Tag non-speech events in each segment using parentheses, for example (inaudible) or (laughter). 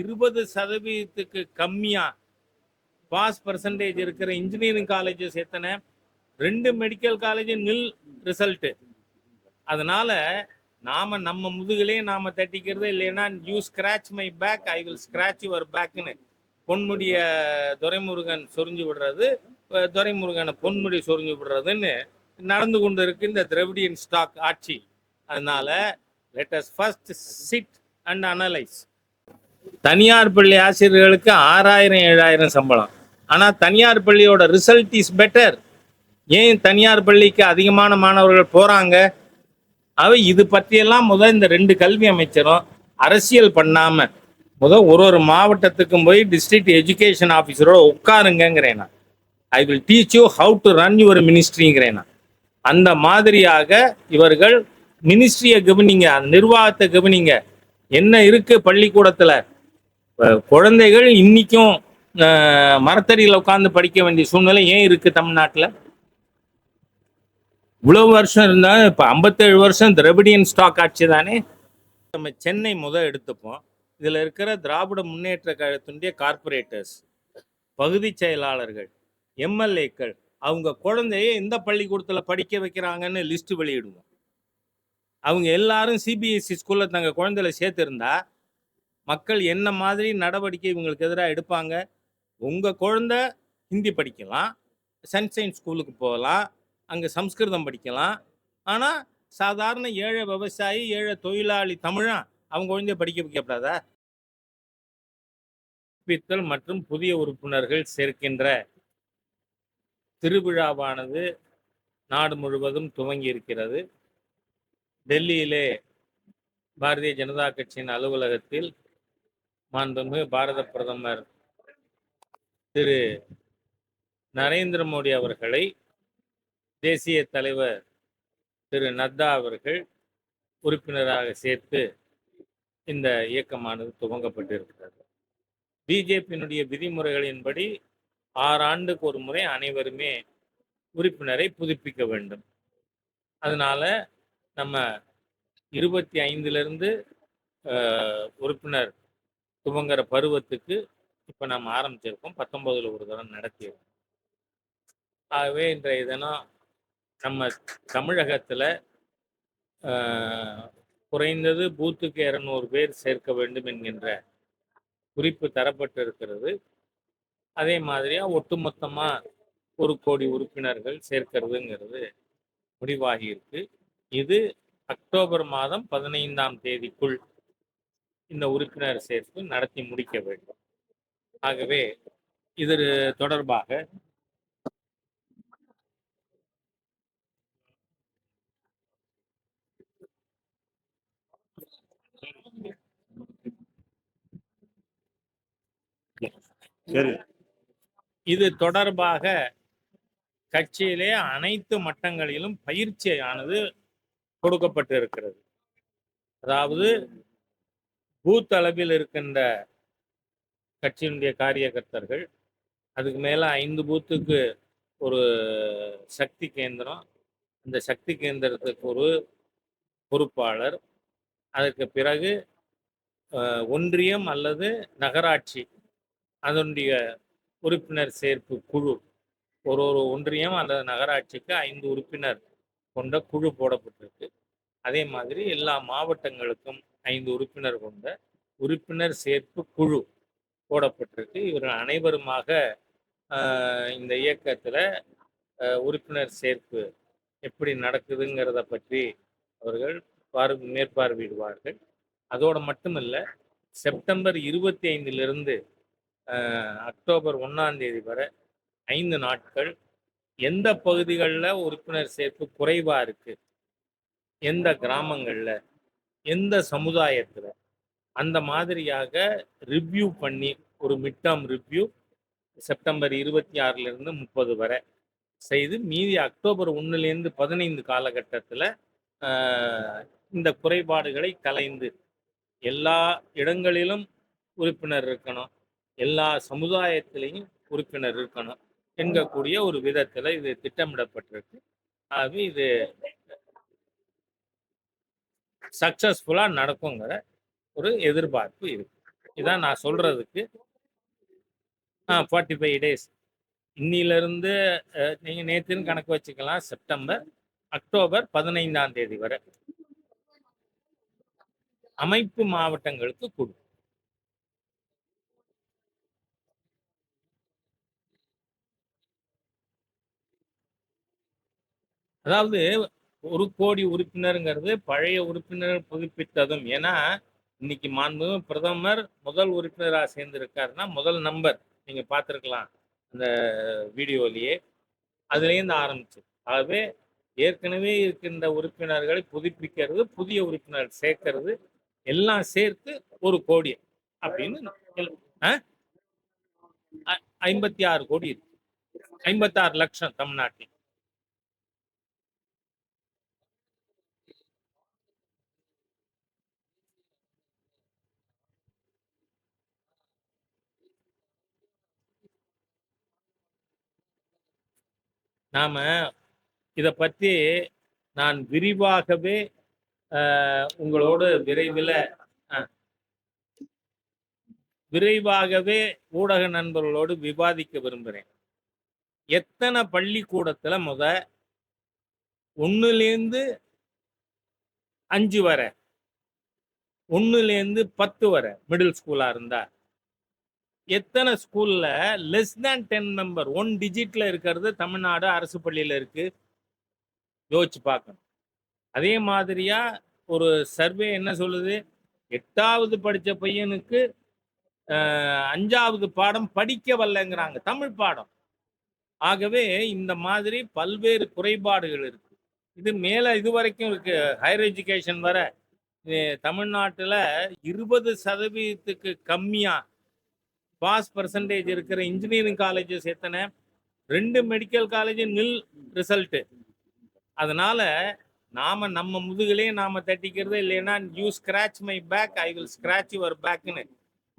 இருபது சதவீதத்துக்கு கம்மியா பாஸ் பர்சன்டேஜ் இருக்கிற இன்ஜினியரிங் காலேஜஸ் எத்தனை? ரெண்டு மெடிக்கல் காலேஜ் நில் ரிசல்ட்டு அதனால நாம நம்ம முதுகிலே நாம தட்டிக்கிறது இல்லைன்னா you scratch my back I will scratch your பேக்னு பொன்முடிய துரைமுருகன் சொரிஞ்சு விடுறது துரைமுருகனை பொன்முடி சொரிஞ்சு விடுறதுன்னு நடந்து கொண்டு இருக்கு இந்த திரவிடியன் ஸ்டாக் ஆட்சி. அதனால let us first sit and analyse தனியார் பள்ளி ஆசிரியர்களுக்கு ஆறாயிரம் ஏழாயிரம் சம்பளம். ஆனால் தனியார் பள்ளியோட ரிசல்ட் இஸ் பெட்டர் ஏன் தனியார் பள்ளிக்கு அதிகமான மாணவர்கள் போறாங்க? அவ இது பற்றியெல்லாம் முதல் இந்த ரெண்டு கல்வி அமைச்சரும் அரசியல் பண்ணாம முத ஒரு ஒரு மாவட்டத்துக்கும் போய் டிஸ்ட்ரிக்ட் எஜுகேஷன் ஆஃபீஸரோட உட்காருங்கிறேன் நான். I will teach you how to run your மினிஸ்ட்ரிங்கிறேன் நான். அந்த மாதிரியாக இவர்கள் மினிஸ்ட்ரியை கவனிங்க அந்த நிர்வாகத்தை கவனிங்க. என்ன இருக்கு பள்ளிக்கூடத்துல? குழந்தைகள் இன்னைக்கும் மரத்தடியில் உட்காந்து படிக்க வேண்டிய சூழ்நிலை ஏன் இருக்கு தமிழ்நாட்டில்? இவ்வளவு வருஷம் இருந்தால் இப்போ ஐம்பத்தேழு வருஷம் திரவிடியன் ஸ்டாக் ஆட்சி தானே? நம்ம சென்னை முதல் எடுத்துப்போம். இதில் இருக்கிற திராவிட முன்னேற்ற கழகத்தினுடைய கார்ப்பரேட்டர்ஸ் பகுதி செயலாளர்கள் எம்எல்ஏக்கள் அவங்க குழந்தைய எந்த பள்ளிக்கூடத்தில் படிக்க வைக்கிறாங்கன்னு லிஸ்ட் வெளியிடுவோம். அவங்க எல்லாரும் சிபிஎஸ்சி ஸ்கூலில் தங்க குழந்தையில சேர்த்துருந்தா மக்கள் என்ன மாதிரி நடவடிக்கை இவங்களுக்கு எதிராக எடுப்பாங்க? உங்கள் குழந்தை ஹிந்தி படிக்கலாம் சன்ஷைன் ஸ்கூலுக்கு போகலாம் அங்கே சம்ஸ்கிருதம் படிக்கலாம். ஆனால் சாதாரண ஏழை விவசாயி ஏழை தொழிலாளி தமிழன் அவங்க குழந்தைய படிக்க வைக்கப்படாதா? பித்தல் மற்றும் புதிய உறுப்பினர்கள் சேர்க்கின்ற திருவிழாவானது நாடு முழுவதும் துவங்கி இருக்கிறது. டெல்லியிலே பாரதிய ஜனதா கட்சியின் அலுவலகத்தில் மாண்புமிகு பாரத பிரதமர் திரு நரேந்திர மோடி அவர்களை தேசிய தலைவர் திரு நத்தா அவர்கள் உறுப்பினராக சேர்த்து இந்த இயக்கமானது துவங்கப்பட்டிருக்கிறது. பிஜேபியினுடைய விதிமுறைகளின்படி ஆறு ஆண்டுக்கு ஒரு முறை அனைவருமே உறுப்பினரை புதுப்பிக்க வேண்டும். அதனால நம்ம இருபத்தி ஐந்துலேருந்து உறுப்பினர் துவங்குற பருவத்துக்கு இப்போ நம்ம ஆரம்பிச்சிருக்கோம். பத்தொன்பதுல ஒரு தடவை நடத்தியிருக்கோம் ஆகவே இன்றைய தினம் நம்ம தமிழகத்தில் குறைந்தது பூத்துக்கு இரநூறு பேர் சேர்க்க வேண்டும் என்கின்ற குறிப்பு தரப்பட்டு இருக்கிறது அதே மாதிரியா ஒட்டுமொத்தமா ஒரு கோடி உறுப்பினர்கள் சேர்க்கிறதுங்கிறது முடிவாகியிருக்கு. இது அக்டோபர் மாதம் பதினைந்தாம் தேதிக்குள் இந்த உறுப்பினர் சேர்ப்பு நடத்தி முடிக்க வேண்டும். ஆகவே இது தொடர்பாக சரி. இது தொடர்பாக கட்சியிலே அனைத்து மட்டங்களிலும் பயிற்சியானது கொடுக்கப்பட்டு இருக்கிறது அதாவது பூத் அளவில் இருக்கின்ற கட்சியினுடைய காரியகர்த்தர்கள் அதுக்கு மேலே ஐந்து பூத்துக்கு ஒரு சக்தி கேந்திரம். அந்த சக்தி கேந்திரத்துக்கு ஒரு பொறுப்பாளர். அதற்கு பிறகு ஒன்றியம் அல்லது நகராட்சி அதனுடைய உறுப்பினர் சேர்ப்பு குழு. ஒரு ஒரு ஒன்றியம் அல்லது நகராட்சிக்கு ஐந்து உறுப்பினர் கொண்ட குழு போடப்பட்டிருக்கு. அதே மாதிரி எல்லா மாவட்டங்களுக்கும் ஐந்து உறுப்பினர் கொண்ட உறுப்பினர் சேர்ப்பு குழு போடப்பட்டிருக்கு. இவர்கள் அனைவருமாக இந்த இயக்கத்தில் உறுப்பினர் சேர்ப்பு எப்படி நடக்குதுங்கிறத பற்றி அவர்கள் பார் மேற்பார்வையிடுவார்கள். அதோடு மட்டுமல்ல செப்டம்பர் இருபத்தி ஐந்திலிருந்து அக்டோபர் ஒன்றாம் தேதி வரை ஐந்து நாட்கள் எந்த பகுதிகளில் உறுப்பினர் சேர்ப்பு குறைவாக இருக்குது எந்த கிராமங்களில்? எந்த சமுதாயத்தில் அந்த மாதிரியாக ரிவ்யூ பண்ணி ஒரு மிட் டேர்ம் ரிவ்யூ செப்டம்பர் இருபத்தி ஆறிலிருந்து முப்பது வரை செய்து மீதி அக்டோபர் ஒன்றுலேருந்து பதினைந்து காலகட்டத்தில் இந்த குறைபாடுகளை கலைந்து எல்லா இடங்களிலும் உறுப்பினர் இருக்கணும் எல்லா சமுதாயத்திலையும் உறுப்பினர் இருக்கணும் என்கக்கூடிய ஒரு விதத்தில் இது திட்டமிடப்பட்டிருக்கு. ஆகவே இது சக்சஸ்ஃபுல்லாக நடக்குங்கிற ஒரு எதிர்பார்ப்பு இருக்கு. இதான் நான் சொல்றதுக்கு. ஆ ஃபார்ட்டி ஃபைவ் டேஸ் இன்னிலிருந்து நீங்கள் நீங்க நேற்றுன்னு கணக்கு வச்சுக்கலாம். செப்டம்பர் அக்டோபர் பதினைந்தாம் தேதி வரை. அமைப்பு மாவட்டங்களுக்கு கொடுக்கும் அதாவது ஒரு கோடி உறுப்பினருங்கிறது பழைய உறுப்பினர் புதுப்பித்ததும். ஏன்னா இன்னைக்கு மாண்பு பிரதமர் முதல் உறுப்பினராக சேர்ந்திருக்காருன்னா முதல் நம்பர் நீங்க பார்த்துருக்கலாம் அந்த வீடியோலயே. அதுலேருந்து ஆரம்பிச்சு. ஆகவே ஏற்கனவே இருக்கின்ற உறுப்பினர்களை புதுப்பிக்கிறது புதிய உறுப்பினர் சேர்க்கறது எல்லாம் சேர்த்து ஒரு கோடி அப்படின்னு ஐம்பத்தி ஆறு கோடி இருக்கு. ஐம்பத்தாறு லட்சம் தமிழ்நாட்டில். நாம இதை பற்றி நான் விரிவாகவே உங்களோடு விரைவில் விரைவாகவே ஊடக நண்பர்களோடு விவாதிக்க விரும்புகிறேன் எத்தனை பள்ளிக்கூடத்துல முத ஒன்றுலேருந்து அஞ்சு வரை ஒன்றுலேருந்து பத்து வரை மிடில் ஸ்கூலா இருந்தா? எத்தனை ஸ்கூல்ல less than ten member one டிஜிட்ல இருக்கிறது தமிழ்நாடு அரசு பள்ளியில இருக்கு. யோசிச்சு பார்க்கணும். அதே மாதிரியா ஒரு சர்வே என்ன சொல்லுது? எட்டாவது படிச்ச பையனுக்கு அஞ்சாவது பாடம் படிக்க வரலங்கிறாங்க தமிழ் பாடம். ஆகவே இந்த மாதிரி பல்வேறு குறைபாடுகள் இருக்கு. இது மேலே இது வரைக்கும் இருக்கு. ஹையர் எஜுகேஷன் வர தமிழ்நாட்டில் இருபது சதவீதத்துக்கு கம்மியாக பாஸ் பர்சன்டேஜ் இருக்கிற இன்ஜினியரிங் காலேஜஸ் எத்தனை ரெண்டு மெடிக்கல் காலேஜ் நில் ரிசல்ட்டு அதனால நாம நம்ம முதுகிலே நாம தட்டிக்கிறது இல்லைன்னா you scratch my back I will scratch your பேக்குன்னு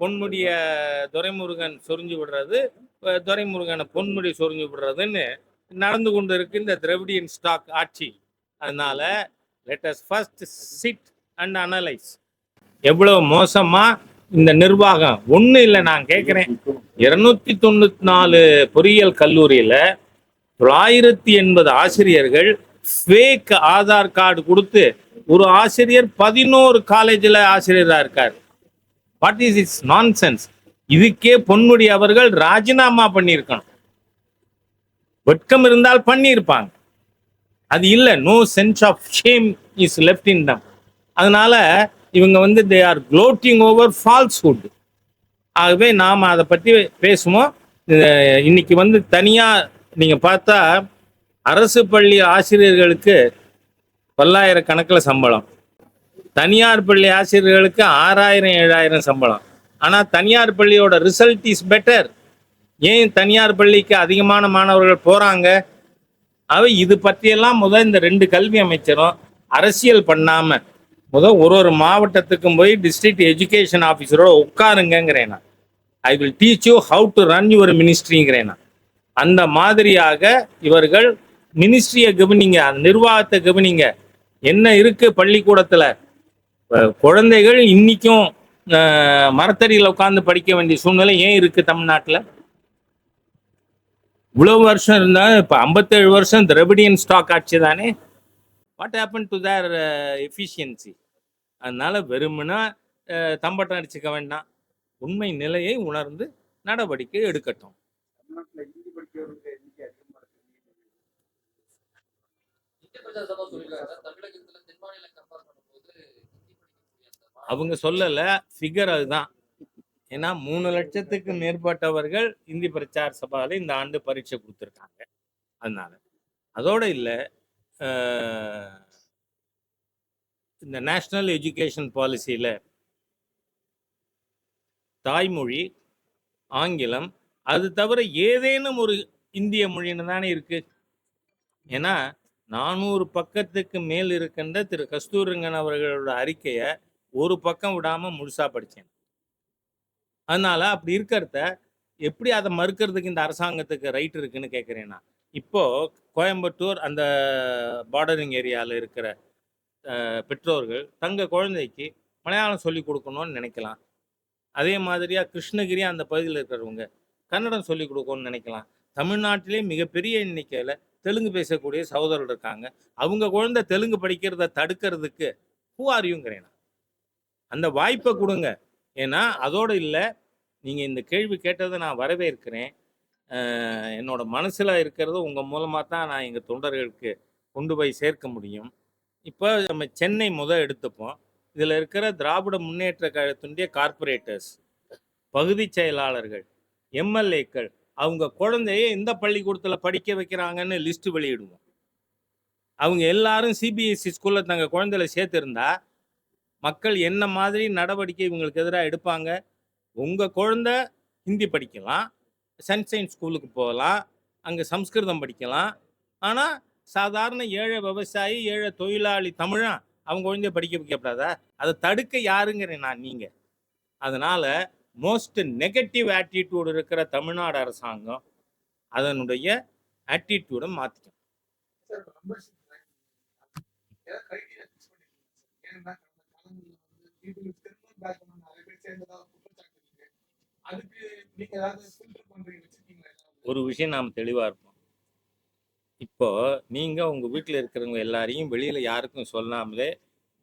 பொன்முடிய துரைமுருகன் சொரிஞ்சு விடுறது துரைமுருகனை பொன்முடி சொரிஞ்சு விடுறதுன்னு நடந்து கொண்டு இருக்கு இந்த திரவிடியன் ஸ்டாக் ஆட்சி. அதனால let's first sit and analyse எவ்வளவு மோசமாக இந்த நிர்வாகம். ஒண்ணு இல்லை நான் கேட்குறேன் இருநூத்தி தொண்ணூத்தி நாலு பொறியியல் கல்லூரியில தொள்ளாயிரத்தி எண்பது ஆசிரியர்கள் ஃபேக் ஆதார் கார்டு கொடுத்து ஒரு ஆசிரியர் பதினோரு காலேஜில் ஆசிரியராக இருக்கார். வாட் இஸ் இட்ஸ் நான்சென்ஸ் இதுக்கே பொன்முடி அவர்கள் ராஜினாமா பண்ணியிருக்கணும். வெட்கம் இருந்தால் பண்ணியிருப்பாங்க. அது இல்லை no sense of shame is left in them அதனால இவங்க வந்து they are gloating over falsehood ஆகவே நாம் அதை பற்றி பேசுவோம். இன்னைக்கு வந்து தனியாக நீங்கள் பார்த்தா அரசு பள்ளி ஆசிரியர்களுக்கு பல்லாயிரக்கணக்கில் சம்பளம். தனியார் பள்ளி ஆசிரியர்களுக்கு ஆறாயிரம் ஏழாயிரம் சம்பளம். ஆனால் தனியார் பள்ளியோட ரிசல்ட் இஸ் பெட்டர் ஏன் தனியார் பள்ளிக்கு அதிகமான மாணவர்கள் போகிறாங்க அவ இது பற்றியெல்லாம் முதல் இந்த ரெண்டு கல்வி அமைச்சரும் அரசியல் பண்ணாமல் முதல் ஒரு ஒரு மாவட்டத்துக்கும் போய் டிஸ்ட்ரிக்ட் எஜுகேஷன் ஆஃபீஸரோட உட்காருங்கிறேன் நான். I will teach you how to run your மினிஸ்ட்ரிங்கிறேன் நான். அந்த மாதிரியாக இவர்கள் மினிஸ்ட்ரியை கவனிங்க அந்த நிர்வாகத்தை கவனிங்க. என்ன இருக்கு பள்ளிக்கூடத்தில்? குழந்தைகள் இன்னைக்கும் மரத்தடியில் உட்காந்து படிக்க வேண்டிய சூழ்நிலை ஏன் இருக்கு தமிழ்நாட்டில்? இவ்வளவு வருஷம் இருந்தால் இப்போ ஐம்பத்தேழு வருஷம் திரவிடியன் ஸ்டாக் ஆட்சி தானே? What happen to their efficiency அதனால வெறுமனா தம்பட்டம் அடிச்சுக்க வேண்டாம். உண்மை நிலையை உணர்ந்து நடவடிக்கை எடுக்கட்டும். அவங்க சொல்லல ஃபிகர் அதுதான். ஏன்னா மூணு லட்சத்துக்கு மேற்பட்டவர்கள் இந்தி பிரச்சார சபாவில் இந்த ஆண்டு பரீட்சை கொடுத்துருக்காங்க. அதனால அதோட இல்லை இந்த நேஷ்னல் எஜுகேஷன் பாலிசியில் தாய்மொழி ஆங்கிலம் அது தவிர ஏதேனும் ஒரு இந்திய மொழின்னு தானே இருக்கு. ஏன்னா நானூறு பக்கத்துக்கு மேல் இருக்கின்ற திரு. கஸ்தூரிங்கன் அவர்களோட அறிக்கையை ஒரு பக்கம் விடாம முழுசா படிச்சேன். அதனால அப்படி இருக்கிறத எப்படி அதை மறுக்கிறதுக்கு இந்த அரசாங்கத்துக்கு ரைட் இருக்குன்னு கேட்குறேன்னா இப்போது இப்போ கோயம்புத்தூர் அந்த பார்டரிங் ஏரியாவில் இருக்கிற பெற்றோர்கள் தங்கள் குழந்தைக்கு மலையாளம் சொல்லி கொடுக்கணும்னு நினைக்கலாம். அதே மாதிரியா கிருஷ்ணகிரி அந்த பகுதியில் இருக்கிறவங்க கன்னடம் சொல்லிக் கொடுக்கணும்னு நினைக்கலாம். தமிழ்நாட்டிலே மிகப்பெரிய எண்ணிக்கையில் தெலுங்கு பேசக்கூடிய சகோதரர்கள் இருக்காங்க. அவங்க குழந்தை தெலுங்கு படிக்கிறத தடுக்கிறதுக்கு ஹூ ஆர் அந்த வாய்ப்பை கொடுங்க. ஏன்னா அதோடு இல்லை நீங்கள் இந்த கேள்வி கேட்டதை நான் வரவேற்கிறேன். என்னோட மனசில் இருக்கிறது உங்கள் மூலமாக தான் நான் எங்கள் தொண்டர்களுக்கு கொண்டு போய் சேர்க்க முடியும். இப்போ நம்ம சென்னை முதல் எடுத்துப்போம். இதில் இருக்கிற திராவிட முன்னேற்ற கழகத்தினுடைய கார்ப்பரேட்டர்ஸ் பகுதி செயலாளர்கள் எம்எல்ஏக்கள் அவங்க குழந்தைய எந்த பள்ளிக்கூடத்தில் படிக்க வைக்கிறாங்கன்னு லிஸ்ட்டு வெளியிடுவோம். அவங்க எல்லாரும் சிபிஎஸ்சி ஸ்கூலில் தங்கள் குழந்தையில சேர்த்துருந்தா மக்கள் என்ன மாதிரி நடவடிக்கை இவங்களுக்கு எதிராக எடுப்பாங்க? உங்கள் குழந்தை ஹிந்தி படிக்கலாம் சன்ஷைன் ஸ்கூலுக்கு போகலாம். அங்கே சம்ஸ்கிருதம் படிக்கலாம். ஆனால் சாதாரண ஏழை விவசாயி ஏழை தொழிலாளி தமிழன் அவங்க குழந்தைய படிக்க வைக்கப்படாதா. அதை தடுக்க யாருங்கிறேன் நான் நீங்கள் அதனால் மோஸ்ட் நெகட்டிவ் ஆட்டிடியூடு இருக்கிற தமிழ்நாடு அரசாங்கம் அதனுடைய ஆட்டிடியூடை மாற்றிக்கும் ஏன்னா அதுக்கு நீங்க ஏதாவது ஃபில்டர் பண்றீங்க வச்சிருக்கீங்களா ஏதாவது? ஒரு விஷயம் நாம் தெளிவாக இருப்போம். இப்போ நீங்கள் உங்கள் வீட்டில் இருக்கிறவங்க எல்லாரையும் வெளியில் யாருக்கும் சொல்லாமலே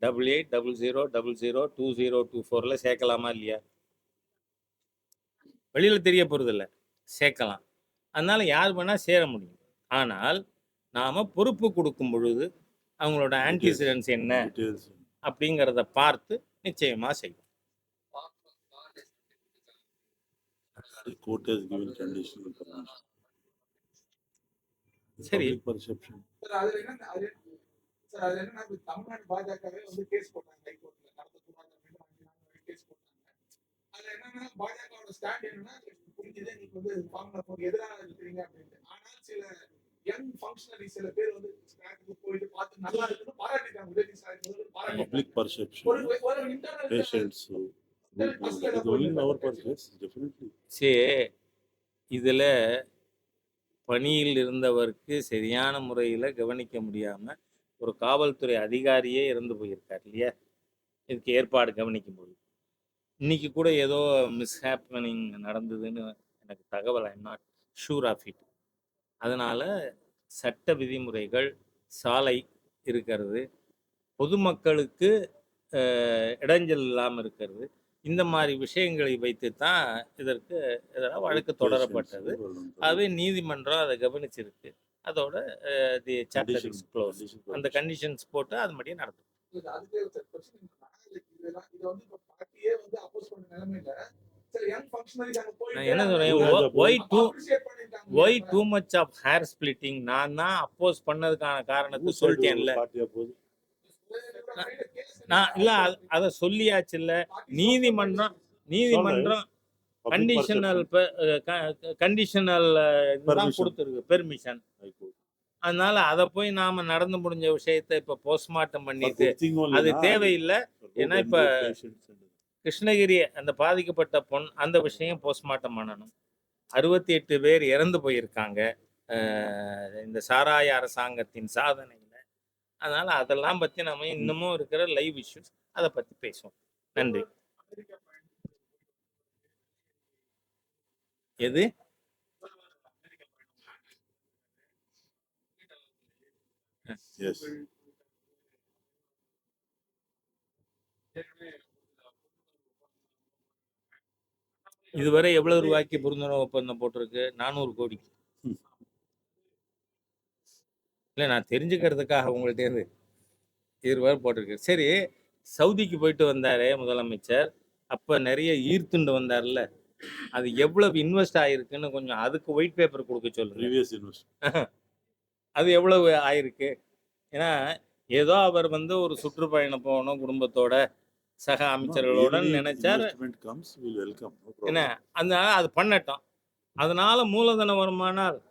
double eight double zero double zero two zero two ஃபோரில் சேர்க்கலாமா இல்லையா? வெளியில் தெரிய போகிறதில்ல சேர்க்கலாம். அதனால் யார் வேணால் சேர முடியும். ஆனால் நாம் பொறுப்பு கொடுக்கும் பொழுது அவங்களோட ஆன்டிசிடென்ட்ஸ் என்ன. அப்படிங்கிறத பார்த்து நிச்சயமாக செய்யும் The court has given conditional permission. சரி. Public perception. சார் அதுல என்ன அது சார் அதுல என்ன இப்ப தமிழ்நாடு பாஜகவே வந்து கேஸ் போட்டாங்க ஹைகோர்ட்ல நாள் வரைக்கும் கேஸ் போட்டாங்க அதுல என்னன்னா பாஜகவோட ஸ்டாண்ட் என்னன்னா புரிஞ்சுது நீங்க வந்து ஃபார்முலா எதிராக இருக்கிறீங்க அப்படின்ட்டு ஆனால் சில யங் ஃபங்க்ஷனரி சில பேர் வந்து ஸ்டாண்டுக்கு போயிட்டு பார்த்து நல்லா இருக்குன்னு பாராட்டிட்டாங்க உதயநிதி ஸ்டாலின் முதல்வர் பாராட்டிட்டாங்க Public perception. ஒரு ஒரு இன்டர்னல் Patients. சரி இதில் பணியில் இருந்தவருக்கு சரியான முறையில் கவனிக்க முடியாமல் ஒரு காவல்துறை அதிகாரியே இறந்து போயிருக்கார் இல்லையா? இதுக்கு ஏற்பாடு கவனிக்கும் போது இன்னைக்கு கூட ஏதோ மிஸ்ஹேப்பனிங் நடந்ததுன்னு எனக்கு தகவல் I'm not sure of it அதனால் சட்ட விதிமுறைகள் சாலை இருக்கிறது. பொதுமக்களுக்கு இடைஞ்சல் இல்லாமல் இருக்கிறது. இந்த மாதிரி விஷயங்களை வைத்து தான் இதற்கு எதிராக வழக்கு தொடரப்பட்டது. அதுவே நீதிமன்றம் அதை கவனிச்சிருக்கு. அதோட தி சாப்டர் இஸ் க்ளோஸ் அந்த கண்டிஷன்ஸ் போட்டு அது மாதிரியே நடக்கும். இதெல்லாம் என்ன சொல்றேன்? Why too much of hair splitting நான் தான் அப்போஸ் பண்ணதுக்கான காரணத்தை சொல்லிட்டேன்ல. நான் இல்ல அதை சொல்லியாச்சு இல்ல நீதிமன்றம் நீதிமன்றம் கண்டிஷனல் கண்டிஷனல் Permission. கொடுத்துருக்கு பெர்மிஷன். அதனால அதை போய் நாம நடந்து முடிஞ்ச விஷயத்தை இப்ப போஸ்ட்மார்ட்டம் பண்ணிட்டு அது தேவையில்லை. ஏன்னா இப்ப- கிருஷ்ணகிரி அந்த பாதிக்கப்பட்ட பொண் அந்த விஷயம் போஸ்ட்மார்ட்டம் பண்ணணும். அறுபத்தி எட்டு பேர் இறந்து போயிருக்காங்க. இந்த சாராய அரசாங்கத்தின் சாதனையில் அதனால அதெல்லாம் பத்தி நம்ம இன்னமும் இருக்கிற லைவ் இஷ்யூஸ் அதை பத்தி பேசுவோம் நன்றி எது. இதுவரை எவ்வளவு ரூபாய்க்கு புரிந்துணர்வு ஒப்பந்தம் போட்டிருக்கு நானூறு கோடி ம். (laughs) இல்லை நான் தெரிஞ்சுக்கிறதுக்காக உங்கள்ட்ட இருந்து இருவர் போட்டிருக்கு. சரி சவுதிக்கு போயிட்டு வந்தாரே முதலமைச்சர். அப்ப நிறைய ஈர்த்துண்டு வந்தார்ல அது எவ்வளவு இன்வெஸ்ட் ஆயிருக்குன்னு கொஞ்சம் அதுக்கு ஒயிட் பேப்பர் கொடுக்க சொல்லுங்க. Previous investment. (laughs) அது எவ்வளவு ஆயிருக்கு? ஏன்னா ஏதோ அவர் வந்து ஒரு சுற்றுப்பயணம் போகணும் குடும்பத்தோட சக அமைச்சர்களுடன் நினைச்சார். என்ன அதனால அது பண்ணட்டும். அதனால மூலதன வருமானால்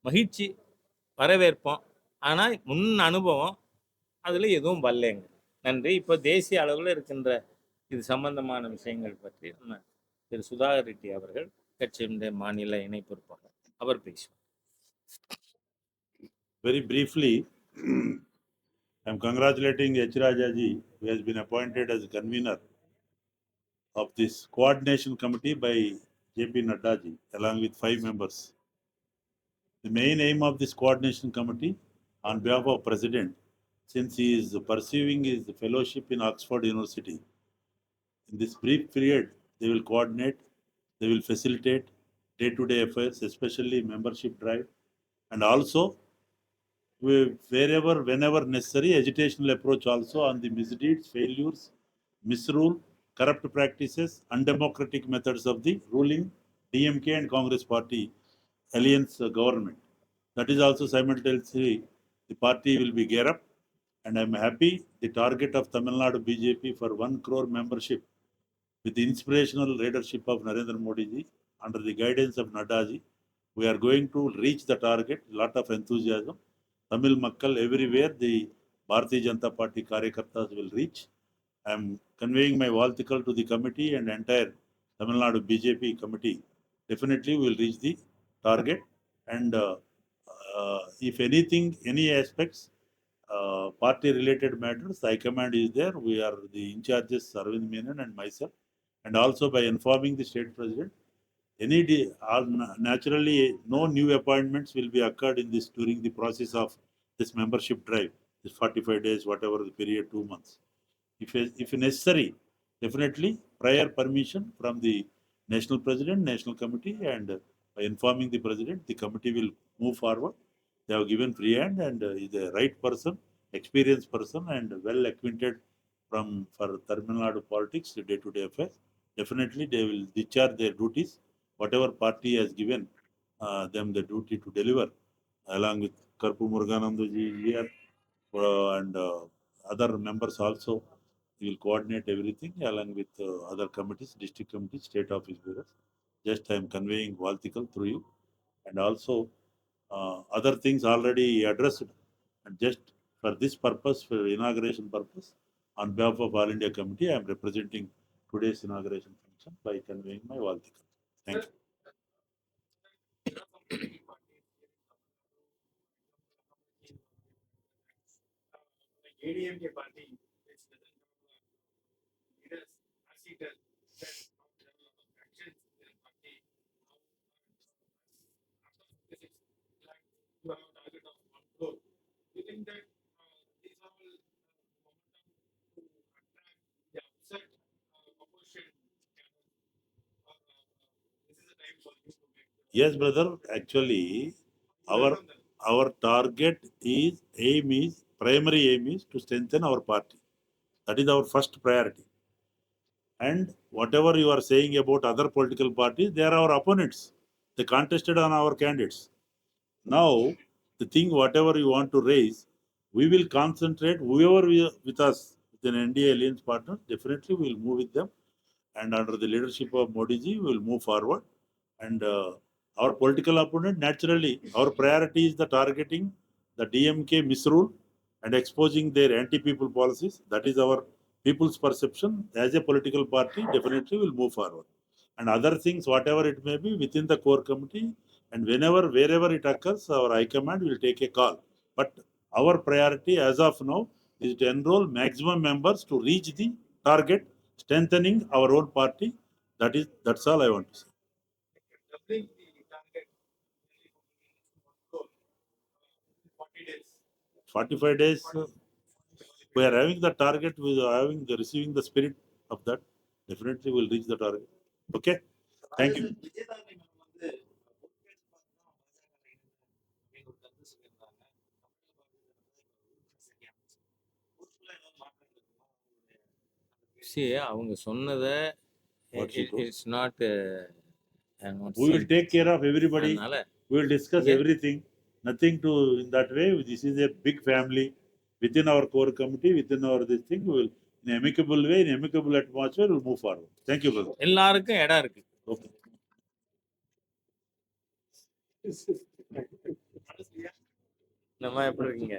மகிழ்ச்சி வரவேற்போம். ஆனால் முன் அனுபவம் அதில் எதுவும் வரலைங்க நன்றி இப்போ தேசிய அளவில் இருக்கின்ற இது சம்பந்தமான விஷயங்கள் பற்றி நம்ம திரு சுதாகர் ரெட்டி அவர்கள் கட்சியினுடைய மாநில இணை பொறுப்பாளர் அவர் பேசுவார் Very briefly, I'm congratulating H. Rajaji, who has been appointed as convener of this coordination committee by JP Naddaji along with five members. The main aim of this coordination committee on behalf of President, since he is pursuing his fellowship in Oxford University. In this brief period, they will coordinate, they will facilitate day-to-day affairs, especially membership drive, and also whe- wherever, whenever necessary, agitational approach also on the misdeeds, failures, misrule, corrupt practices, undemocratic methods of the ruling DMK and Congress party alliance uh, government. That is also simultaneously, the party will be gear up. And I'm happy the target of Tamil Nadu BJP for one crore membership with the inspirational leadership of Narendra Modi ji under the guidance of Nadda ji, we are going to reach the target, lot of enthusiasm. Tamil Makkal everywhere, the Bharatiya Janata Party Karyakartas will reach. I am conveying my waltical to the committee and entire Tamil Nadu BJP committee. Definitely we will reach the target and uh, if anything, any aspects, uh, party related matters, High Command is there. We are the in charges, Arvind Menon and myself. And also by informing the state president, any, naturally, no new appointments will be occurred in this during the process of this membership drive, this 45 days, whatever the period, two months. If, if necessary, definitely prior permission from the national president, national committee, and uh, by informing the president, the committee will move forward. They have given free hand and uh, is a right person, experienced person, and well acquainted from for Tamil Nadu politics, day-to-day affairs. Definitely, they will discharge their duties, whatever party has given uh, them the duty to deliver, along with Karpu Muruganandaji here uh, and uh, other members also. We will coordinate everything along with uh, other committees, district committees, state office bearers. Just I am conveying Waltical through you. And also, other things already addressed. And just for this purpose, for inauguration purpose, on behalf of All India Committee, I am representing today's inauguration function by conveying my Waltical. Thank you. ADMK party, which doesn't have leaders, as it has said, of development actions in their party. After 56 lakh, you have a target of one crore. You think that uh, these are all uh, momentum to attract the upset uh, opposition? This is a time for you to make. Yes, brother, actually, our our target is aim is primary aim is to strengthen our party that is our first priority and whatever you are saying about other political parties they are our opponents they contested on our candidates now the thing whatever you want to raise we will concentrate. Whoever we, with us with an nda alliance partner definitely we will move with them. And under the leadership of modi ji we will move forward. And uh, our political opponent naturally our priority is the targeting the dmk misrule and exposing their anti-people policies. That is our people's perception. As a political party definitely we will move forward. And other things whatever it may be within the core committee and whenever wherever it occurs our high command will take a call but our priority as of now is to enroll maximum members to reach the target strengthening our own party that is that's all i want to say Doubling the target. one crore, uh, Forty days. 45 days we are having the target we are having the receiving the spirit of that definitely we will reach the target okay Thank you. அவங்க சொன்னதை What she told. It's not we will take care of everybody அதனால we will discuss Yeah. everything nothing to in that way this is a big family within our core committee within our this thing we will in amicable way in amicable atmosphere we'll move forward thank you brother எல்லாருக்கும் இடம் இருக்கு okay நம்ம எப்படி இருக்கீங்க